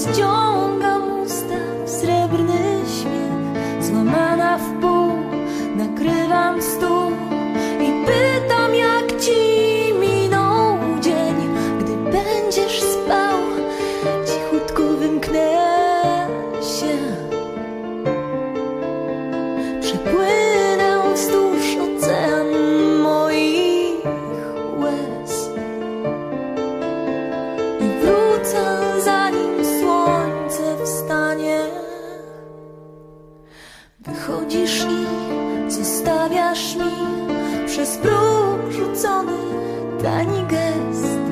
stronger. Tani gest.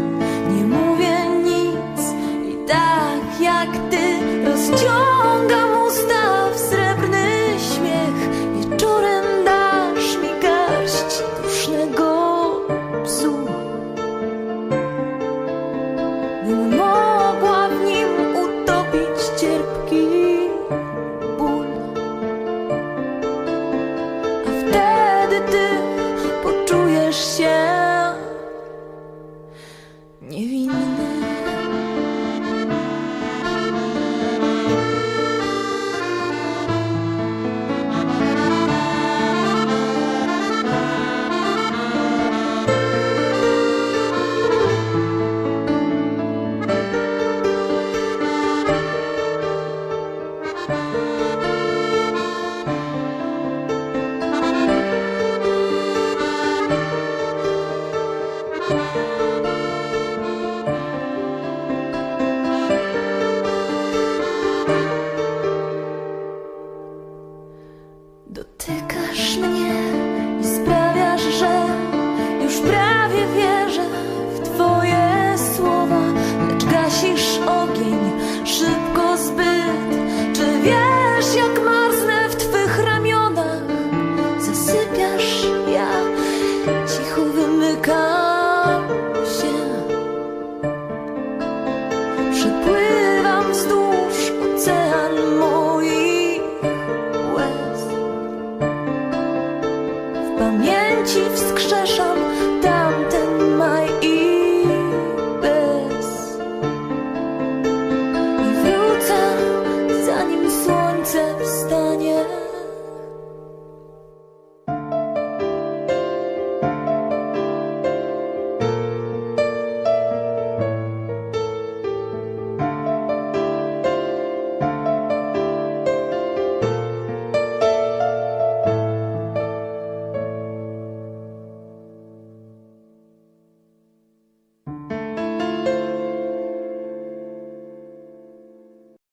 Mnie i sprawiasz, że już prawie wierzę w Twoje słowa, lecz gasisz ogień szybko zbyt. Czy wiesz, jak marznę w Twych ramionach? Zasypiasz, ja cicho wymykam się. pamięci wskrzeszam.